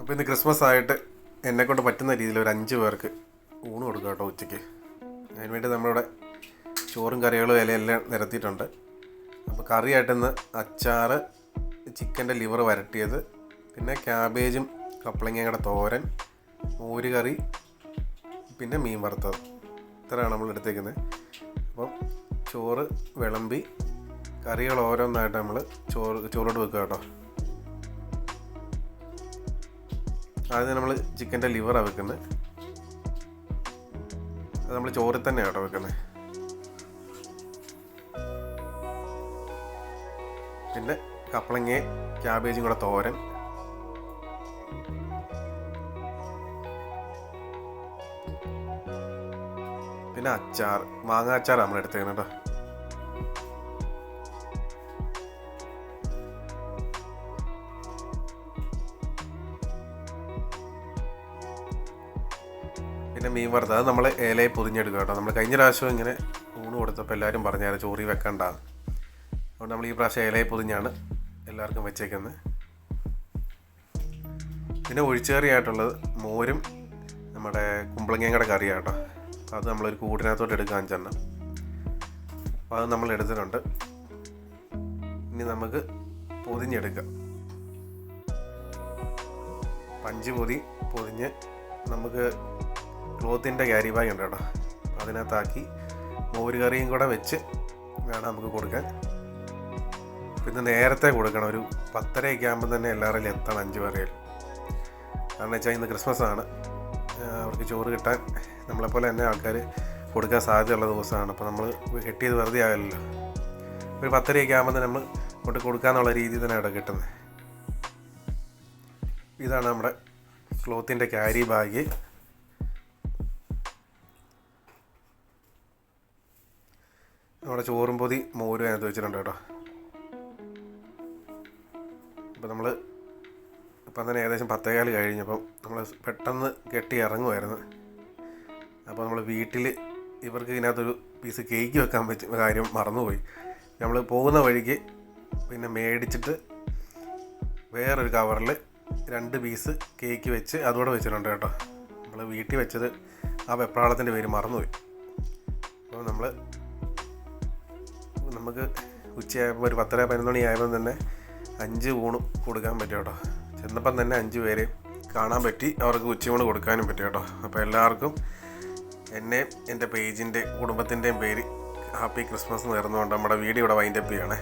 അപ്പോൾ ഇന്ന് ക്രിസ്മസ് ആയിട്ട് എന്നെ കൊണ്ട് പറ്റുന്ന രീതിയിൽ ഒരു അഞ്ച് പേർക്ക് ഊണ് കൊടുക്കുക കേട്ടോ ഉച്ചയ്ക്ക്. അതിനുവേണ്ടി നമ്മളിവിടെ ചോറും കറികളും ഇലയെല്ലാം നിരത്തിയിട്ടുണ്ട്. അപ്പോൾ കറിയായിട്ടിന്ന് അച്ചാറ് ചിക്കന്റെ ലിവർ വരട്ടിയത് പിന്നെ ക്യാബേജും കപ്പളങ്ങയുടെ തോരൻ മോര് കറി പിന്നെ മീൻ വറുത്തത്. ഇത്രയാണ് നമ്മൾ എടുത്തേക്കുന്നത്. അപ്പം ചോറ് വിളമ്പി കറികൾ ഓരോന്നായിട്ട് നമ്മൾ ചോറ് ചോറോട് വെക്കുക കേട്ടോ. ആദ്യം നമ്മൾ ചിക്കന്റെ ലിവറാണ് വെക്കുന്നത് അത് നമ്മൾ ചോറിൽ തന്നെയാണ് കേട്ടോ വെക്കുന്നത് പിന്നെ കപ്പളങ്ങ ക്യാബേജും കൂടെ തോരൻ. പിന്നെ അച്ചാർ മാങ്ങ അച്ചാർ നമ്മൾ എടുത്തേക്കണം കേട്ടോ. പിന്നെ മീൻ വറുത്തത്. അത് നമ്മൾ ഏലയെ പൊതിഞ്ഞെടുക്കുക കേട്ടോ. നമ്മൾ കഴിഞ്ഞ പ്രാവശ്യം ഇങ്ങനെ ഊണ് കൊടുത്തപ്പോൾ എല്ലാവരും പറഞ്ഞായിരുന്നു ചോറി വെക്കണ്ട. അതുകൊണ്ട് നമ്മൾ ഈ പ്രാവശ്യം ഏലയെ പൊതിഞ്ഞാണ് എല്ലാവർക്കും വെച്ചേക്കുന്നത്. പിന്നെ ഒഴിച്ചേറിയായിട്ടുള്ളത് മോരും നമ്മുടെ കുമ്പളങ്ങയുടെ കറിയാണ് കേട്ടോ. അപ്പോൾ അത് നമ്മളൊരു കൂടിനകത്തോട്ട് എടുക്കുക അഞ്ചെണ്ണം അപ്പോൾ അത് നമ്മൾ എടുത്തിട്ടുണ്ട്. ഇനി നമുക്ക് പൊതിഞ്ഞെടുക്കാം. പഞ്ച് പൊതി പൊതിഞ്ഞ് നമുക്ക് ക്ലോത്തിന്റെ ക്യാരി ബാഗ് ഉണ്ട് കേട്ടോ. അതിനകത്താക്കി മോര് കറിയും കൂടെ വെച്ച് വേണം നമുക്ക് കൊടുക്കാൻ. പിന്നെ നേരത്തെ കൊടുക്കണം. ഒരു പത്തരയൊക്കെ ആകുമ്പോൾ തന്നെ എല്ലാവരും എത്തണം അഞ്ച് പേരയിൽ കാരണം വെച്ചാൽ ഇന്ന് ക്രിസ്മസ് ആണ് അവർക്ക് ചോറ് കിട്ടാൻ നമ്മളെപ്പോലെ തന്നെ ആൾക്കാർ കൊടുക്കാൻ സാധ്യതയുള്ള ദിവസമാണ്. അപ്പോൾ നമ്മൾ കെട്ടിയത് വെറുതെ ആകല്ലോ ഒരു പത്തരയൊക്കെ ആകുമ്പോൾ തന്നെ നമ്മൾ കൊണ്ട് കൊടുക്കാന്നുള്ള രീതി തന്നെ ഇവിടെ കിട്ടുന്നത്. ഇതാണ് നമ്മുടെ ക്ലോത്തിന്റെ ക്യാരി ബാഗ്. നമ്മുടെ ചോറും പൊതി മോരും അതിനകത്ത് വെച്ചിട്ടുണ്ട് കേട്ടോ. ഇപ്പം നമ്മൾ ഇപ്പം തന്നെ ഏകദേശം പത്തേകാൽ കഴിഞ്ഞപ്പം നമ്മൾ പെട്ടെന്ന് കെട്ടി ഇറങ്ങുമായിരുന്നു അപ്പോൾ നമ്മൾ വീട്ടിൽ ഇവർക്ക് ഇതിനകത്തൊരു പീസ് കേക്ക് വെക്കാൻ പറ്റ കാര്യം മറന്നുപോയി. നമ്മൾ പോകുന്ന വഴിക്ക് പിന്നെ മേടിച്ചിട്ട് വേറൊരു കവറിൽ രണ്ട് പീസ് കേക്ക് വെച്ച് അതുകൂടെ വെച്ചിട്ടുണ്ട് കേട്ടോ. നമ്മൾ വീട്ടിൽ വെച്ചത് ആ വെപ്രാളത്തിന്റെ പേര് മറന്നുപോയി. അപ്പോൾ നമ്മൾ നമുക്ക് ഉച്ചയായപ്പോൾ ഒരു പത്തര പതിനൊന്ന് മണി ആയപ്പോൾ തന്നെ അഞ്ച് ഊണ് കൊടുക്കാൻ പറ്റും കേട്ടോ. ചെന്നപ്പം തന്നെ അഞ്ച് പേര് കാണാൻ പറ്റി. അവർക്ക് ഉച്ചയൂണ് കൊടുക്കാനും പറ്റും കേട്ടോ. അപ്പോൾ എല്ലാവർക്കും എന്നെ എന്റെ പേജിന്റെ കുടുംബത്തിന്റെയും പേര് ഹാപ്പി ക്രിസ്മസ് നേർന്നുകൊണ്ട് നമ്മുടെ വീഡിയോ ഇവിടെ വൈൻഡപ്പ് ചെയ്യണേ.